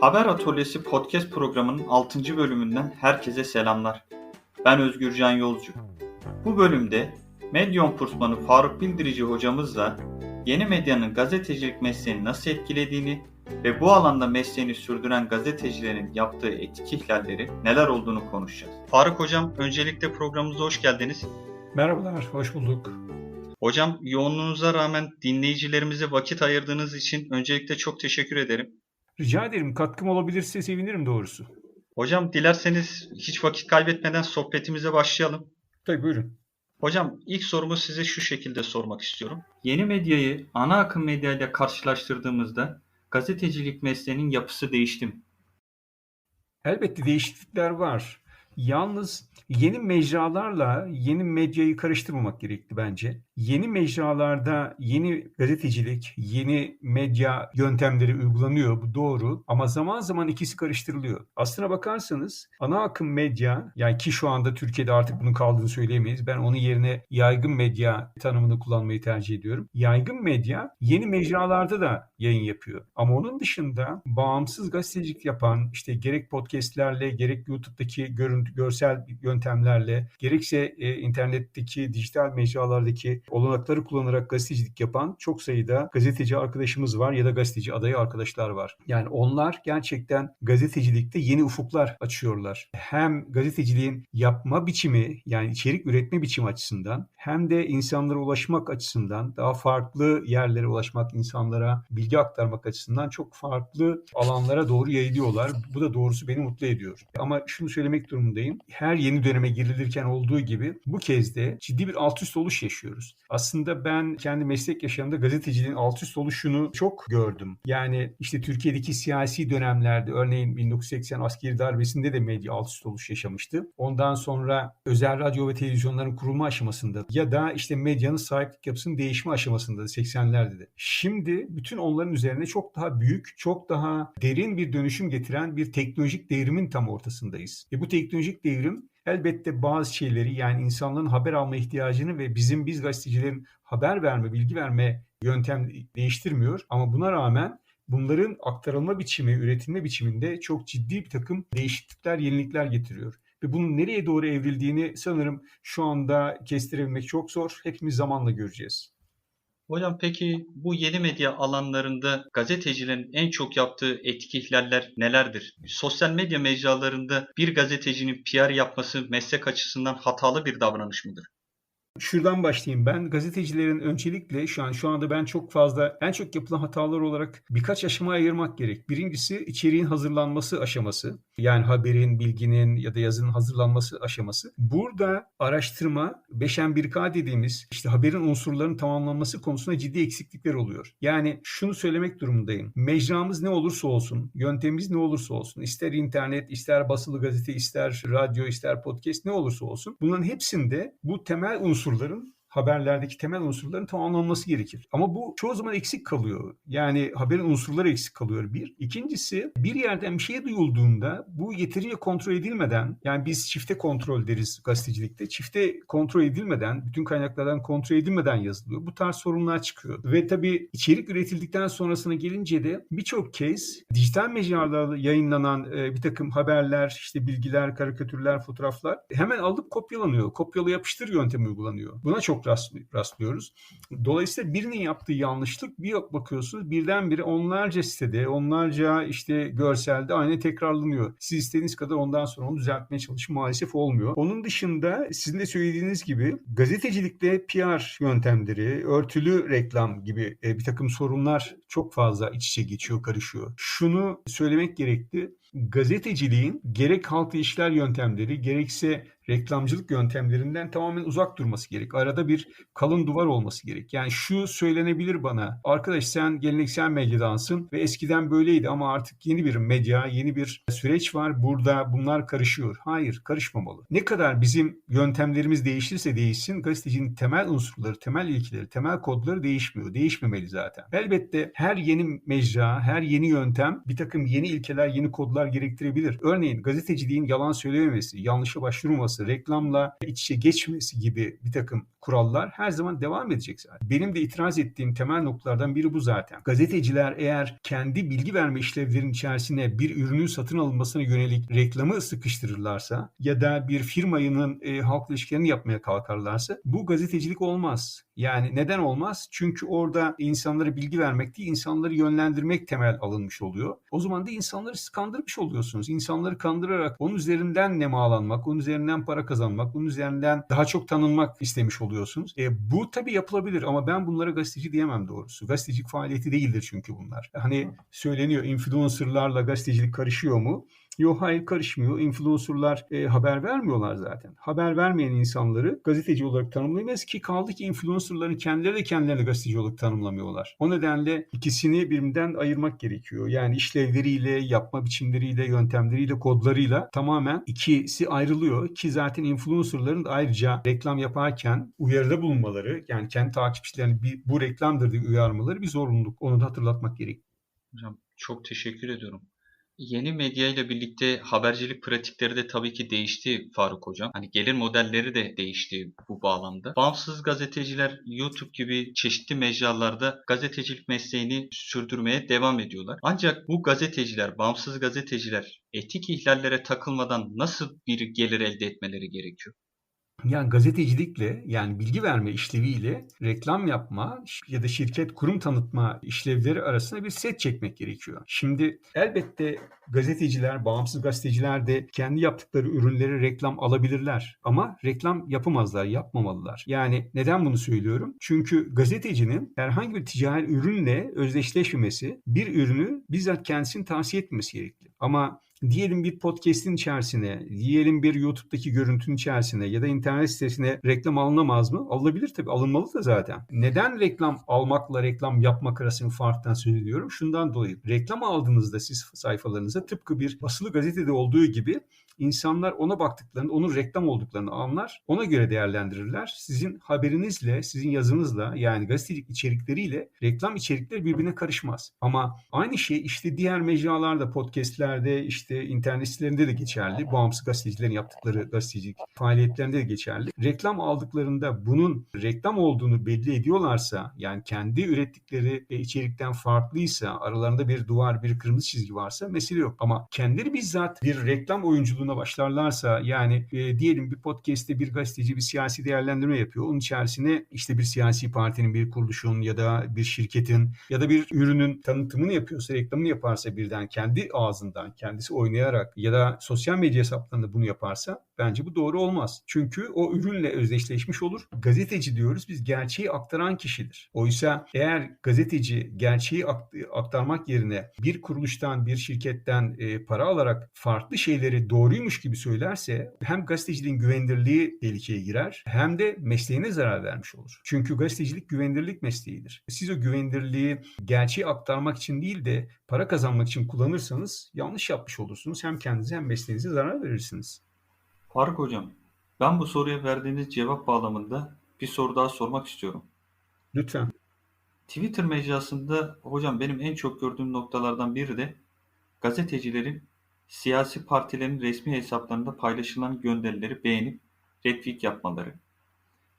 Haber Atölyesi podcast programının 6. bölümünden herkese selamlar. Ben Özgür Can Yolcu. Bu bölümde medya ombudsmanı Faruk Bildirici hocamızla yeni medyanın gazetecilik mesleğini nasıl etkilediğini ve bu alanda mesleğini sürdüren gazetecilerin yaptığı etik ihlalleri neler olduğunu konuşacağız. Faruk hocam öncelikle programımıza hoş geldiniz. Merhabalar, hoş bulduk. Hocam yoğunluğunuza rağmen dinleyicilerimize vakit ayırdığınız için öncelikle çok teşekkür ederim. Rica ederim, katkım olabilirse sevinirim doğrusu. Hocam dilerseniz hiç vakit kaybetmeden sohbetimize başlayalım. Tabii buyurun. Hocam ilk sorumu size şu şekilde sormak istiyorum. Yeni medyayı ana akım medyayla karşılaştırdığımızda gazetecilik mesleğinin yapısı değişti mi? Elbette değişiklikler var. Yalnız yeni mecralarla yeni medyayı karıştırmamak gerekli bence. Yeni mecralarda yeni gazetecilik, yeni medya yöntemleri uygulanıyor bu doğru ama zaman zaman ikisi karıştırılıyor. Aslına bakarsanız ana akım medya yani ki şu anda Türkiye'de artık bunun kaldığını söyleyemeyiz. Ben onun yerine yaygın medya tanımını kullanmayı tercih ediyorum. Yaygın medya yeni mecralarda da yayın yapıyor. Ama onun dışında bağımsız gazetecilik yapan işte gerek podcastlerle gerek YouTube'daki görüntü görsel yöntemlerle gerekse e, internetteki dijital mecralardaki olanakları kullanarak gazetecilik yapan çok sayıda gazeteci arkadaşımız var ya da gazeteci adayı arkadaşlar var. Yani onlar gerçekten gazetecilikte yeni ufuklar açıyorlar. Hem gazeteciliğin yapma biçimi yani içerik üretme biçimi açısından hem de insanlara ulaşmak açısından daha farklı yerlere ulaşmak, insanlara bilgi aktarmak açısından çok farklı alanlara doğru yayılıyorlar. Bu da doğrusu beni mutlu ediyor. Ama şunu söylemek durumundayım. Her yeni döneme girilirken olduğu gibi bu kez de ciddi bir alt üst oluş yaşıyoruz. Aslında ben kendi meslek yaşamında gazeteciliğin alt üst oluşunu çok gördüm. Yani işte Türkiye'deki siyasi dönemlerde örneğin 1980 askeri darbesinde de medya alt üst oluş yaşamıştı. Ondan sonra özel radyo ve televizyonların kurulma aşamasında ya da işte medyanın sahiplik yapısının değişme aşamasında da 80'lerde de. Şimdi bütün onların üzerine çok daha büyük, çok daha derin bir dönüşüm getiren bir teknolojik devrimin tam ortasındayız. Ve bu teknolojik devrim elbette bazı şeyleri yani insanların haber alma ihtiyacını ve bizim biz gazetecilerin haber verme, bilgi verme yöntem değiştirmiyor. Ama buna rağmen bunların aktarılma biçimi, üretilme biçiminde çok ciddi bir takım değişiklikler, yenilikler getiriyor. Ve bunun nereye doğru evrildiğini sanırım şu anda kestirebilmek çok zor. Hepimiz zamanla göreceğiz. Hocam peki bu yeni medya alanlarında gazetecilerin en çok yaptığı etik ihlaller nelerdir? Sosyal medya mecralarında bir gazetecinin PR yapması meslek açısından hatalı bir davranış mıdır? Şuradan başlayayım ben. Gazetecilerin öncelikle şu an şu anda ben çok fazla en çok yapılan hatalar olarak birkaç aşama ayırmak gerek. Birincisi içeriğin hazırlanması aşaması. Yani haberin, bilginin ya da yazının hazırlanması aşaması. Burada araştırma 5M1K dediğimiz işte haberin unsurlarının tamamlanması konusunda ciddi eksiklikler oluyor. Yani şunu söylemek durumundayım. Mecramız ne olursa olsun, yöntemimiz ne olursa olsun, ister internet, ister basılı gazete, ister radyo, ister podcast ne olursa olsun bunların hepsinde bu temel unsurların haberlerdeki temel unsurların tamamlanması gerekir. Ama bu çoğu zaman eksik kalıyor. Yani haberin unsurları eksik kalıyor bir. İkincisi bir yerden bir şey duyulduğunda bu yeterince kontrol edilmeden yani biz çifte kontrol deriz gazetecilikte. Çifte kontrol edilmeden, bütün kaynaklardan kontrol edilmeden yazılıyor. Bu tarz sorunlar çıkıyor. Ve tabii içerik üretildikten sonrasına gelince de birçok kez dijital mecralarda yayınlanan e, bir takım haberler, işte bilgiler, karikatürler, fotoğraflar hemen alıp kopyalanıyor. Kopyala yapıştır yöntemi uygulanıyor. Buna çok rastlıyoruz. Dolayısıyla birinin yaptığı yanlışlık bir bakıyorsunuz birdenbire onlarca sitede, onlarca işte görselde aynı tekrarlanıyor. Siz istediğiniz kadar ondan sonra onu düzeltmeye çalışın maalesef olmuyor. Onun dışında sizin de söylediğiniz gibi gazetecilikte PR yöntemleri, örtülü reklam gibi bir takım sorunlar çok fazla iç içe geçiyor, karışıyor. Şunu söylemek gerekli. Gazeteciliğin gerek halk ilişkiler yöntemleri gerekse reklamcılık yöntemlerinden tamamen uzak durması gerek. Arada bir kalın duvar olması gerek. Yani şu söylenebilir bana. Arkadaş sen geleneksel medyadansın ve eskiden böyleydi ama artık yeni bir medya, yeni bir süreç var. Burada bunlar karışıyor. Hayır, karışmamalı. Ne kadar bizim yöntemlerimiz değişirse değişsin gazetecinin temel unsurları, temel ilkeleri, temel kodları değişmiyor. Değişmemeli zaten. Elbette her yeni mecra, her yeni yöntem bir takım yeni ilkeler, yeni kodlar gerektirebilir. Örneğin gazeteciliğin yalan söylememesi, yanlışa başvurmaması olması, reklamla iç içe geçmesi gibi bir takım kurallar her zaman devam edecek zaten. Benim de itiraz ettiğim temel noktalardan biri bu zaten. Gazeteciler eğer kendi bilgi verme işlevlerinin içerisine bir ürünün satın alınmasına yönelik reklamı sıkıştırırlarsa ya da bir firmayının e, halkla ilişkilerini yapmaya kalkarlarsa bu gazetecilik olmaz. Yani neden olmaz? Çünkü orada insanlara bilgi vermek değil, insanları yönlendirmek temel alınmış oluyor. O zaman da insanları siz kandırmış oluyorsunuz. İnsanları kandırarak onun üzerinden nemalanmak, onun üzerinden para kazanmak, onun üzerinden daha çok tanınmak istemiş oluyorsunuz. E, bu tabii yapılabilir ama ben bunlara gazeteci diyemem doğrusu. Gazetecilik faaliyeti değildir çünkü bunlar. Hani söyleniyor influencerlarla gazetecilik karışıyor mu? Yok hayır karışmıyor. Influencerlar e, haber vermiyorlar zaten. Haber vermeyen insanları gazeteci olarak tanımlayamayız ki kaldı ki influencerların kendileri de kendilerini gazeteci olarak tanımlamıyorlar. O nedenle ikisini birbirinden ayırmak gerekiyor. Yani işlevleriyle, yapma biçimleriyle, yöntemleriyle, kodlarıyla tamamen ikisi ayrılıyor ki zaten influencerların da ayrıca reklam yaparken uyarıda bulunmaları yani kendi takipçilerini bir, bu reklamdır diye uyarmaları bir zorunluluk. Onu da hatırlatmak gerek. Hocam çok teşekkür ediyorum. Yeni medya ile birlikte habercilik pratikleri de tabii ki değişti Faruk Hocam. Hani gelir modelleri de değişti bu bağlamda. Bağımsız gazeteciler YouTube gibi çeşitli mecralarda gazetecilik mesleğini sürdürmeye devam ediyorlar. Ancak bu gazeteciler, bağımsız gazeteciler etik ihlallere takılmadan nasıl bir gelir elde etmeleri gerekiyor? Yani gazetecilikle yani bilgi verme işleviyle reklam yapma ya da şirket kurum tanıtma işlevleri arasında bir set çekmek gerekiyor. Şimdi elbette gazeteciler, bağımsız gazeteciler de kendi yaptıkları ürünleri reklam alabilirler ama reklam yapamazlar, yapmamalılar. Yani neden bunu söylüyorum? Çünkü gazetecinin herhangi bir ticari ürünle özdeşleşmemesi bir ürünü bizzat kendisini tavsiye etmesi gerekli. Ama diyelim bir podcast'in içerisine, diyelim bir YouTube'daki görüntünün içerisine ya da internet sitesine reklam alınamaz mı? Alınabilir tabii. Alınmalı da zaten. Neden reklam almakla reklam yapmak arasında farktan söz ediyorum? Şundan dolayı. Reklam aldığınızda siz sayfalarınıza tıpkı bir basılı gazetede olduğu gibi insanlar ona baktıklarında onun reklam olduklarını anlar. Ona göre değerlendirirler. Sizin haberinizle, sizin yazınızla yani gazetecilik içerikleriyle reklam içerikleri birbirine karışmaz. Ama aynı şey işte diğer mecralarda, podcastlerde, işte internet sitelerinde de geçerli. Bağımsız gazetecilerin yaptıkları gazetecilik faaliyetlerinde de geçerli. Reklam aldıklarında bunun reklam olduğunu belli ediyorlarsa yani kendi ürettikleri içerikten farklıysa, aralarında bir duvar, bir kırmızı çizgi varsa mesele yok. Ama kendileri bizzat bir reklam oyunculuğuna başlarlarsa yani e, diyelim bir podcast'te bir gazeteci bir siyasi değerlendirme yapıyor. Onun içerisine işte bir siyasi partinin, bir kuruluşun ya da bir şirketin ya da bir ürünün tanıtımını yapıyorsa, reklamını yaparsa birden kendi ağzından, kendisi oynayarak ya da sosyal medya hesaplarında bunu yaparsa bence bu doğru olmaz. Çünkü o ürünle özdeşleşmiş olur. Gazeteci diyoruz biz gerçeği aktaran kişidir. Oysa eğer gazeteci gerçeği aktarmak yerine bir kuruluştan, bir şirketten e, para alarak farklı şeyleri doğruymuş gibi söylerse hem gazeteciliğin güvenilirliği tehlikeye girer hem de mesleğine zarar vermiş olur. Çünkü gazetecilik güvenilirlik mesleğidir. Siz o güvenilirliği gerçeği aktarmak için değil de para kazanmak için kullanırsanız yanlış yapmış olursunuz. Hem kendinize hem mesleğinize zarar verirsiniz. Faruk Hocam, ben bu soruya verdiğiniz cevap bağlamında bir soru daha sormak istiyorum. Lütfen. Twitter mecrasında hocam benim en çok gördüğüm noktalardan biri de gazetecilerin siyasi partilerin resmi hesaplarında paylaşılan gönderileri beğenip retweet yapmaları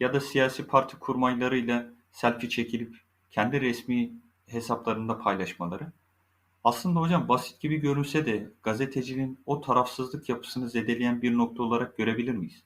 ya da siyasi parti kurmaylarıyla selfie çekilip kendi resmi hesaplarında paylaşmaları. Aslında hocam basit gibi görünse de gazetecinin o tarafsızlık yapısını zedeleyen bir nokta olarak görebilir miyiz?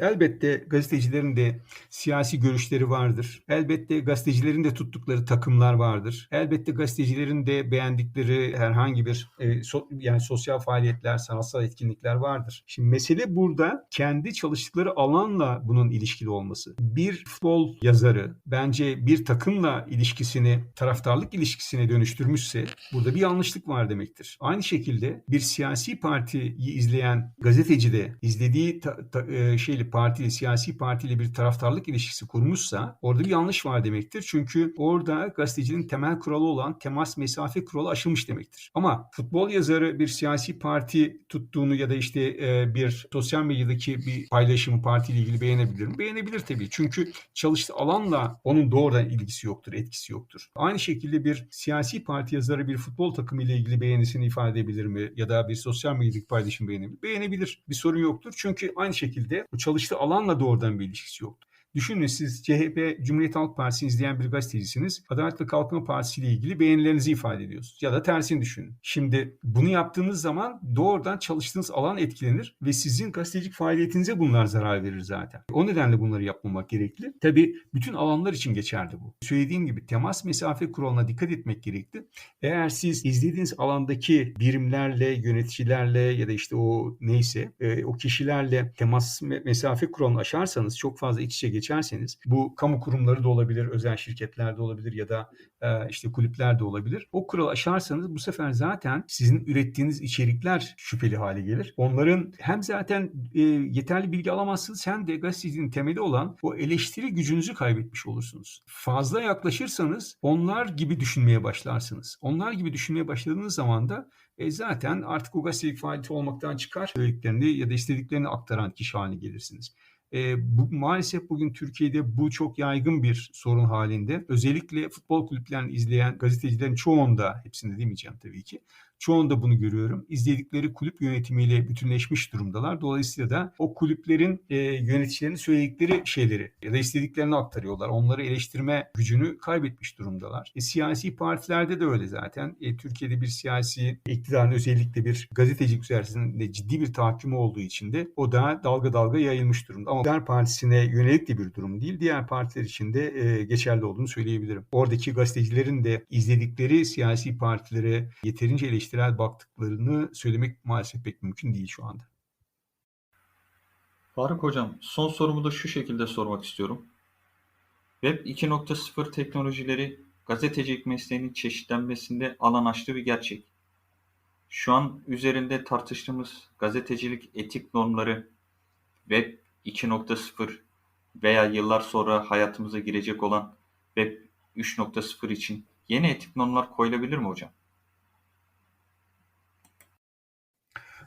Elbette gazetecilerin de siyasi görüşleri vardır. Elbette gazetecilerin de tuttukları takımlar vardır. Elbette gazetecilerin de beğendikleri herhangi bir e, so, yani sosyal faaliyetler, sanatsal etkinlikler vardır. Şimdi mesele burada kendi çalıştıkları alanla bunun ilişkili olması. Bir futbol yazarı bence bir takımla ilişkisini, taraftarlık ilişkisine dönüştürmüşse burada bir yanlışlık var demektir. Aynı şekilde bir siyasi partiyi izleyen gazeteci de izlediği ta, ta, e, şeyle bir partiyle, siyasi partiyle bir taraftarlık ilişkisi kurmuşsa orada bir yanlış var demektir. Çünkü orada gazetecinin temel kuralı olan temas mesafe kuralı aşılmış demektir. Ama futbol yazarı bir siyasi parti tuttuğunu ya da işte e, bir sosyal medyadaki bir paylaşımı partiyle ilgili beğenebilir mi? Beğenebilir tabii. Çünkü çalıştığı alanla onun doğrudan ilgisi yoktur, etkisi yoktur. Aynı şekilde bir siyasi parti yazarı bir futbol takımı ile ilgili beğenisini ifade edebilir mi? Ya da bir sosyal medyadaki paylaşım beğenebilir. Beğenebilir. Bir sorun yoktur. Çünkü aynı şekilde bu çalıştığı alanla doğrudan bir ilişkisi yoktur. Düşünün siz CHP Cumhuriyet Halk Partisi'ni izleyen bir gazetecisiniz. Adalet ve Kalkınma Partisi ile ilgili beğenilerinizi ifade ediyorsunuz. Ya da tersini düşünün. Şimdi bunu yaptığınız zaman doğrudan çalıştığınız alan etkilenir ve sizin gazetecilik faaliyetinize bunlar zarar verir zaten. O nedenle bunları yapmamak gerekli. Tabii bütün alanlar için geçerli bu. Söylediğim gibi temas mesafe kuralına dikkat etmek gerekli. Eğer siz izlediğiniz alandaki birimlerle, yöneticilerle ya da işte o neyse e, o kişilerle temas mesafe kuralını aşarsanız çok fazla iç içe geçerseniz bu kamu kurumları da olabilir, özel şirketler de olabilir ya da e, işte kulüpler de olabilir. O kuralı aşarsanız bu sefer zaten sizin ürettiğiniz içerikler şüpheli hale gelir. Onların hem zaten e, yeterli bilgi alamazsınız hem de gazeteciliğin temeli olan o eleştiri gücünüzü kaybetmiş olursunuz. Fazla yaklaşırsanız onlar gibi düşünmeye başlarsınız. Onlar gibi düşünmeye başladığınız zaman da e zaten artık o gazetecilik faaliyeti olmaktan çıkar. Söylediklerini ya da istediklerini aktaran kişi haline gelirsiniz. E, bu, maalesef bugün Türkiye'de bu çok yaygın bir sorun halinde. Özellikle futbol kulüplerini izleyen gazetecilerin çoğunda, hepsini demeyeceğim tabii ki, çoğunda bunu görüyorum. İzledikleri kulüp yönetimiyle bütünleşmiş durumdalar. Dolayısıyla da o kulüplerin e, yöneticilerinin söyledikleri şeyleri ya da istediklerini aktarıyorlar. Onları eleştirme gücünü kaybetmiş durumdalar. E, siyasi partilerde de öyle zaten. E, Türkiye'de bir siyasi iktidarın özellikle bir gazetecilik üzerinde ciddi bir tahakkümü olduğu için de o da dalga dalga yayılmış durumda. Ama diğer partisine yönelik de bir durum değil. Diğer partiler için de e, geçerli olduğunu söyleyebilirim. Oradaki gazetecilerin de izledikleri siyasi partilere yeterince eleştirmek eleştirel baktıklarını söylemek maalesef pek mümkün değil şu anda. Faruk Hocam, son sorumu da şu şekilde sormak istiyorum. Web 2.0 teknolojileri gazetecilik mesleğinin çeşitlenmesinde alan açtığı bir gerçek. Şu an üzerinde tartıştığımız gazetecilik etik normları Web 2.0 veya yıllar sonra hayatımıza girecek olan Web 3.0 için yeni etik normlar koyulabilir mi hocam?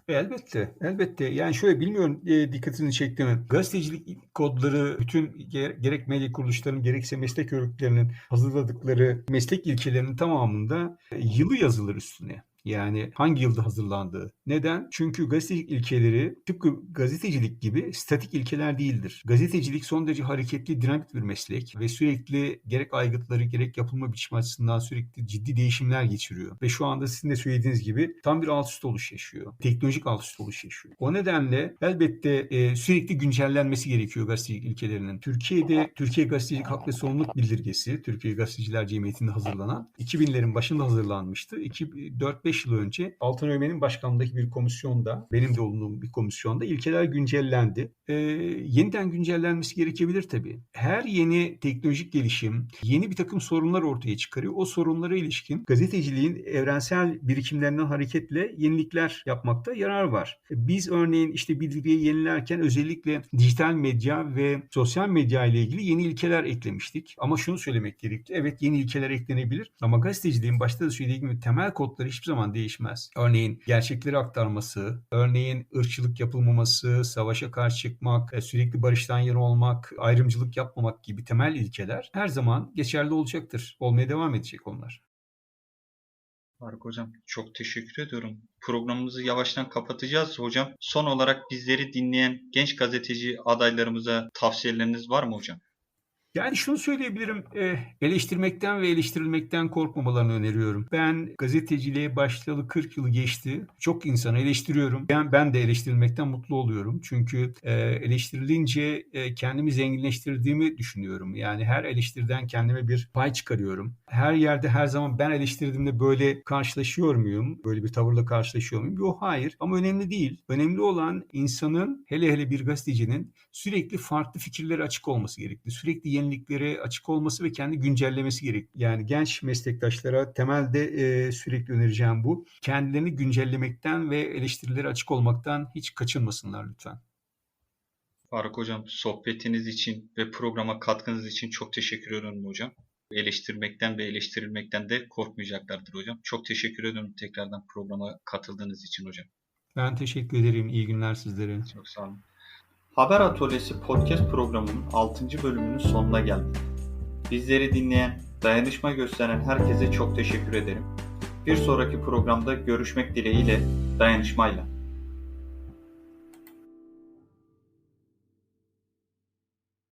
Elbette, elbette. Yani şöyle bilmiyorum e, dikkatini çekti mi? Gazetecilik kodları bütün gerek medya kuruluşlarının gerekse meslek örgütlerinin hazırladıkları meslek ilkelerinin tamamında yılı yazılır üstüne. Yani hangi yılda hazırlandığı. Neden? Çünkü gazetecilik ilkeleri tıpkı gazetecilik gibi statik ilkeler değildir. Gazetecilik son derece hareketli, dinamik bir meslek ve sürekli gerek aygıtları gerek yapılma biçimi açısından sürekli ciddi değişimler geçiriyor. Ve şu anda sizin de söylediğiniz gibi tam bir alt üst oluş yaşıyor. Teknolojik alt üst oluş yaşıyor. O nedenle elbette e, sürekli güncellenmesi gerekiyor gazetecilik ilkelerinin. Türkiye'de Türkiye Gazetecilik Hak ve Sorumluluk Bildirgesi, Türkiye Gazeteciler Cemiyeti'nde hazırlanan 2000'lerin başında hazırlanmıştı. 4-5 yıl önce Altan Ömer'in başkanlığındaki bir komisyonda, benim de olduğum bir komisyonda ilkeler güncellendi. Ee, yeniden güncellenmesi gerekebilir tabii. Her yeni teknolojik gelişim yeni bir takım sorunlar ortaya çıkarıyor. O sorunlara ilişkin gazeteciliğin evrensel birikimlerinden hareketle yenilikler yapmakta yarar var. Biz örneğin işte bildirgeyi yenilerken özellikle dijital medya ve sosyal medya ile ilgili yeni ilkeler eklemiştik. Ama şunu söylemek gerekli. Evet yeni ilkeler eklenebilir ama gazeteciliğin başta da söylediğim gibi temel kodları hiçbir zaman değişmez. Örneğin gerçekleri aktarması, örneğin ırkçılık yapılmaması, savaşa karşı çıkmak, e, sürekli barıştan yana olmak, ayrımcılık yapmamak gibi temel ilkeler her zaman geçerli olacaktır. Olmaya devam edecek onlar. Faruk Hocam çok teşekkür ediyorum. Programımızı yavaştan kapatacağız hocam. Son olarak bizleri dinleyen genç gazeteci adaylarımıza tavsiyeleriniz var mı hocam? Yani şunu söyleyebilirim, eh, eleştirmekten ve eleştirilmekten korkmamalarını öneriyorum. Ben gazeteciliğe başlayalı 40 yıl geçti. Çok insanı eleştiriyorum. Ben, ben de eleştirilmekten mutlu oluyorum. Çünkü e, eleştirilince e, kendimi zenginleştirdiğimi düşünüyorum. Yani her eleştiriden kendime bir pay çıkarıyorum. Her yerde her zaman ben eleştirdiğimde böyle karşılaşıyor muyum? Böyle bir tavırla karşılaşıyor muyum? Yok hayır ama önemli değil. Önemli olan insanın hele hele bir gazetecinin sürekli farklı fikirlere açık olması gerekli. Sürekli yeniliklere açık olması ve kendi güncellemesi gerek. Yani genç meslektaşlara temelde e, sürekli önereceğim bu. Kendilerini güncellemekten ve eleştirilere açık olmaktan hiç kaçınmasınlar lütfen. Faruk Hocam sohbetiniz için ve programa katkınız için çok teşekkür ederim hocam. Eleştirmekten ve eleştirilmekten de korkmayacaklardır hocam. Çok teşekkür ederim tekrardan programa katıldığınız için hocam. Ben teşekkür ederim. İyi günler sizlere. Çok sağ olun. Haber Atölyesi podcast programının 6. bölümünün sonuna geldik. Bizleri dinleyen, dayanışma gösteren herkese çok teşekkür ederim. Bir sonraki programda görüşmek dileğiyle dayanışmayla.